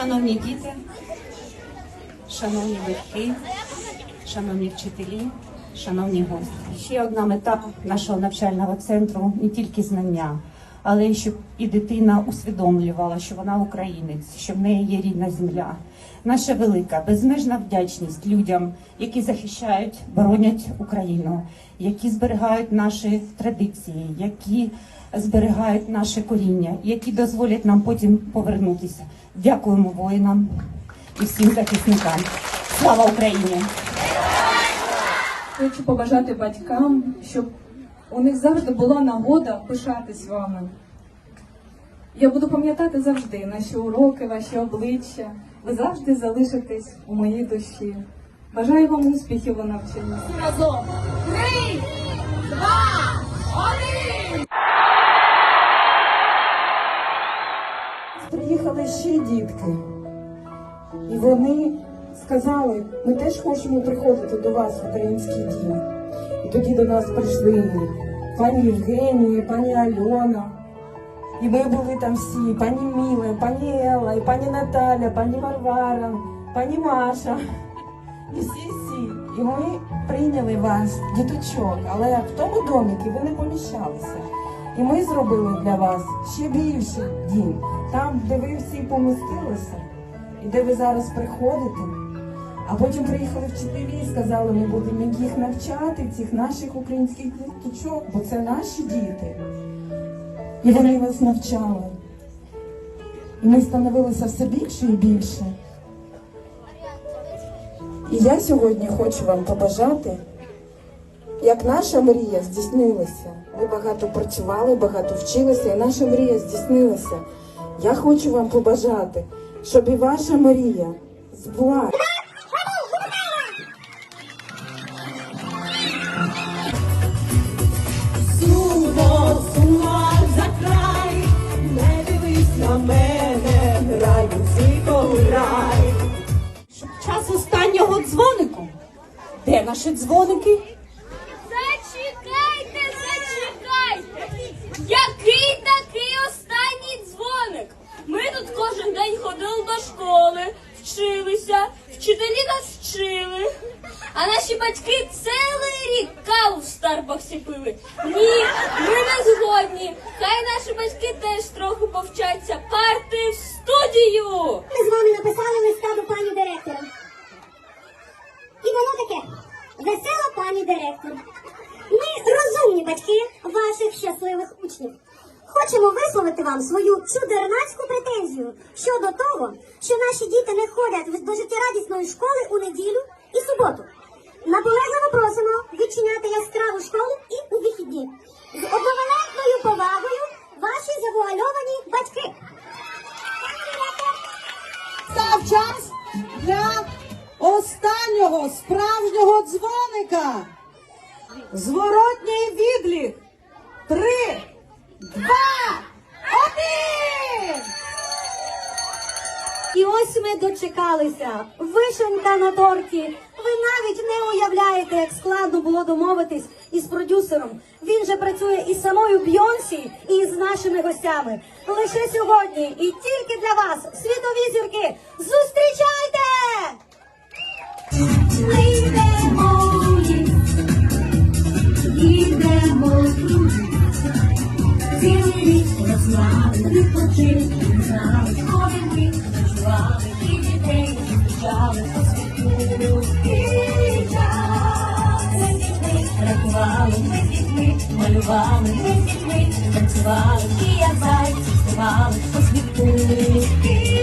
Шановні діти, шановні батьки, шановні вчителі, шановні гості. Ще одна мета нашого навчального центру не тільки знання але щоб і дитина усвідомлювала, що вона українець, що в неї є рідна земля. Наша велика безмежна вдячність людям, які захищають, боронять Україну, які зберігають наші традиції, які зберігають наше коріння, які дозволять нам потім повернутися. Дякуємо воїнам і всім захисникам. Слава Україні! Хочу побажати батькам, щоб у них завжди була нагода пишатись вами. Я буду пам'ятати завжди наші уроки, ваші обличчя. Ви завжди залишитесь у моїй душі. Бажаю вам успіхів у навчанні. разом. Три, два, один. Приїхали ще дітки, і вони сказали, ми теж хочемо приходити до вас в український дім. Тоді до нас прийшли пані Євгенія, пані Альона. І ми були там всі, пані Міла, пані Елла, і пані Наталя, пані Варвара, пані Маша. І всі-всі. І ми прийняли вас, діточок, але в тому доміки ви не поміщалися. І ми зробили для вас ще більший дім, там, де ви всі помістилися, і де ви зараз приходите. А потім приїхали вчителі і сказали, ми будемо їх навчати, цих наших українських діточок, бо це наші діти. І вони вас навчали. І ми становилися все більше і більше. І я сьогодні хочу вам побажати, як наша мрія здійснилася. Ви багато працювали, багато вчилися, і наша мрія здійснилася. Я хочу вам побажати, щоб і ваша мрія збулася. Останнього дзвонику. Де наші дзвоники? Зачекайте, зачекайте! Який такий останній дзвоник? Ми тут кожен день ходили до школи, вчилися, вчителі нас вчили. А наші батьки цілий рік каву в Старбаксі пили. Ні, ми не згодні. Хай наші батьки теж трохи повчаться. Парти в студію! Ми з вами написали листа до пані директора. І воно таке. Весела директор. Ми розумні батьки ваших щасливих учнів. Хочемо висловити вам свою чудернацьку претензію щодо того, що наші діти не ходять до життєрадісної школи у неділю і суботу. Наполегливо просимо відчиняти яскраву школу і у вихідні. З одновалентною повагою ваші завуальовані батьки. Став час для останнього справжнього дзвоника. Зворотній відлік. Три, два, один! І ось ми дочекалися. Вишенька на торті. Ви навіть не уявляєте, як складно було домовитись із продюсером. Він же працює із самою Бйонсі і з нашими гостями. Лише сьогодні і тільки для вас світові зірки. Зустрічайте! Рік розмови, відпочинки не знали, кожен рік ночували, і дітей зустрічали по світу. І час. Ми дітьми рахували, ми дітьми малювали, ми дітьми танцювали, і як зайці співали по світу.